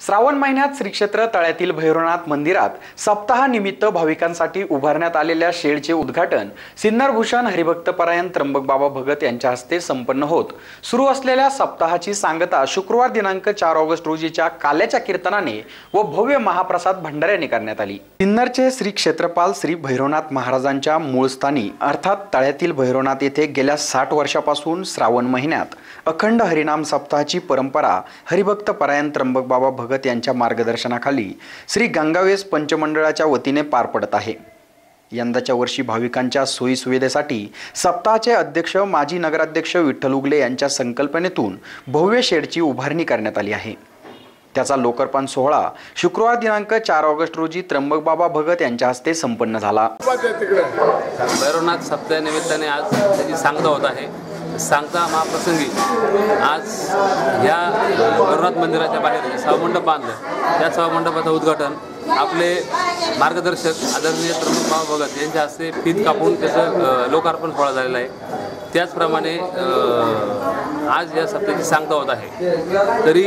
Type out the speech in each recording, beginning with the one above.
श्रावण महिन्यात श्री क्षेत्र तळ्यातील भैरवनाथ मंदिरात सप्ताहानिमित्त भाविकांसाठी उभारण्यात आलेल्या शेडचे उद्घाटन सिन्नरभूषण हरिभक्तपरायण त्र्यंबक बाबा भगत यांच्या हस्ते संपन्न होत. सुरू असलेल्या सप्ताहाची सांगता शुक्रवार दिनांक चार ऑगस्ट रोजीच्या काल्याच्या कीर्तनाने व भव्य महाप्रसाद भंडाऱ्याने करण्यात आली. सिन्नरचे श्री क्षेत्रपाल श्री भैरवनाथ महाराजांच्या मूळस्थानी अर्थात तळ्यातील भैरवनाथ येथे गेल्या साठ वर्षापासून श्रावण महिन्यात अखंड हरिनाम सप्ताहाची परंपरा हरिभक्त परायण त्र्यंबक बाबा भगत यांच्या मार्गदर्शनाखाली श्री गंगावेस पंचमंडळाच्या वतीने पार पडत आहे. यंदाच्या वर्षी भाविकांच्या सोयीसुविधेसाठी सप्ताहाचे अध्यक्ष माजी नगराध्यक्ष विठ्ठल उगले यांच्या संकल्पनेतून भव्य शेडची उभारणी करण्यात आली आहे. त्याचा लोकार्पण सोहळा शुक्रवार दिनांक चार ऑगस्ट रोजी त्र्यंबक बाबा भगत यांच्या हस्ते संपन्न झाला. भैरवनाथ सप्ताहानिमित्ताने आज त्याची सांगता होत आहे. सांगता महाप्रसंगी आज ह्या भैरवनाथ मंदिराच्या बाहेर सभामंडप बांधलं. त्या सभामंडपाचं उद्घाटन आपले मार्गदर्शक आदरणीय प्रमुख भाव भगत यांच्या हस्ते फीत कापून त्याचं लोकार्पण सोहळा झालेला आहे. त्याचप्रमाणे आज या सप्ताहाची सांगता होत आहे. तरी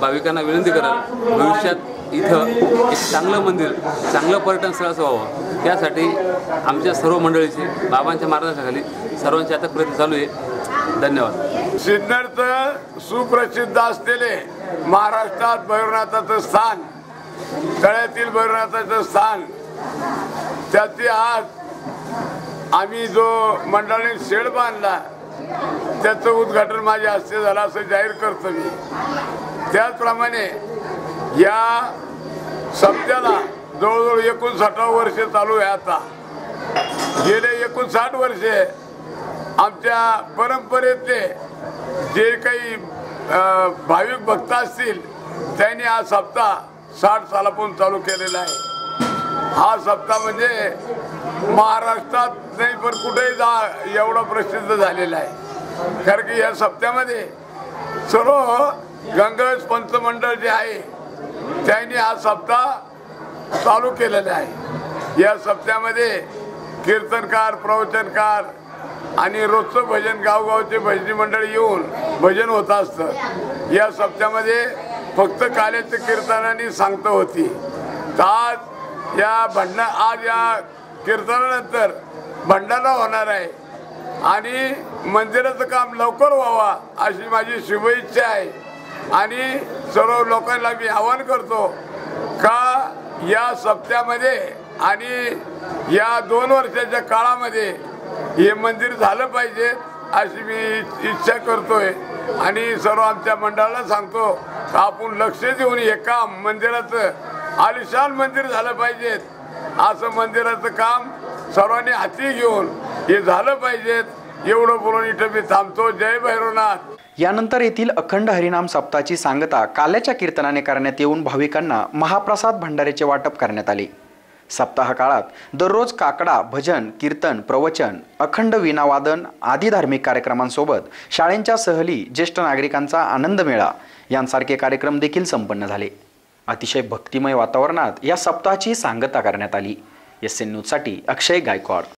भाविकांना विनंती कराल भविष्यात इथं एक चांगलं मंदिर चांगलं पर्यटन स्थळाचं व्हावं. त्यासाठी आमच्या सर्व मंडळीचे बाबांच्या मार्गदर्शनाखाली सर्वांचे आता प्रयत्न चालू आहे. धन्यवाद. सिन्नरचं सुप्रसिद्ध असलेले महाराष्ट्रात भैरवनाथाचं स्थान तळ्यातील भैरवनाथाचं स्थान त्याचे आज आम्ही जो मंडळाने शेड बांधला त्याचं उद्घाटन माझ्या हस्ते झालं असं जाहीर करतो मी. त्याचप्रमाणे या सप्त्याला जवळजवळ एकोणसाठावं वर्ष चालू आहे आता. गेले एकोणसाठ वर्षे आमच्या परंपरेतले जे काही भाविक भक्त असतील त्यांनी हा सप्ताह साठ सालापासून चालू केलेला आहे. हा सप्ताह म्हणजे महाराष्ट्रात नाही पण कुठेही जा एवढा प्रसिद्ध झालेला आहे. कारण की या सप्त्यामध्ये सर्व गंगज पंचमंडळ जे आहे त्यांनी हा सप्ताह चालू केलेला आहे. या सप्त्यामध्ये कीर्तनकार प्रवचनकार आणि रोजचं भजन गावगावचे भजनी मंडळ येऊन भजन होत असतं. या सप्त्यामध्ये फक्त काल्याचं कीर्तनाने सांगतो होती. तर आज या भंडा आज या कीर्तनानंतर भंडारा होणार आहे. आणि मंदिराचं काम लवकर व्हावा अशी माझी शुभेच्छा आहे. आणि सर्व लोकांना मी आवाहन करतो का या सप्त्यामध्ये आणि या दोन वर्षाच्या काळामध्ये हे मंदिर झालं पाहिजे अशी मी इच्छा करतोय. आणि सर्व आमच्या मंडळाला सांगतो आपण लक्ष देऊन हे काम मंदिराचं आलिशान मंदिर झालं पाहिजेत असं मंदिराचं काम सर्वांनी हाती घेऊन हे झालं पाहिजेत एवढं बोलून इथं मी थांबतो. जय भैरवनाथ. यानंतर येथील अखंड हरिनाम सप्ताची सांगता काल्याच्या कीर्तनाने करण्यात येऊन भाविकांना महाप्रसाद भंडारेचे वाटप करण्यात आले. सप्ताह काळात दररोज काकडा भजन कीर्तन प्रवचन अखंड विनावादन आदी धार्मिक कार्यक्रमांसोबत शाळेंच्या सहली ज्येष्ठ नागरिकांचा आनंद मेळा. यांसारखे कार्यक्रम देखील संपन्न झाले. अतिशय भक्तिमय वातावरणात या सप्ताहाची सांगता करण्यात आली. एस एन न्यूजसाठी अक्षय गायकवाड.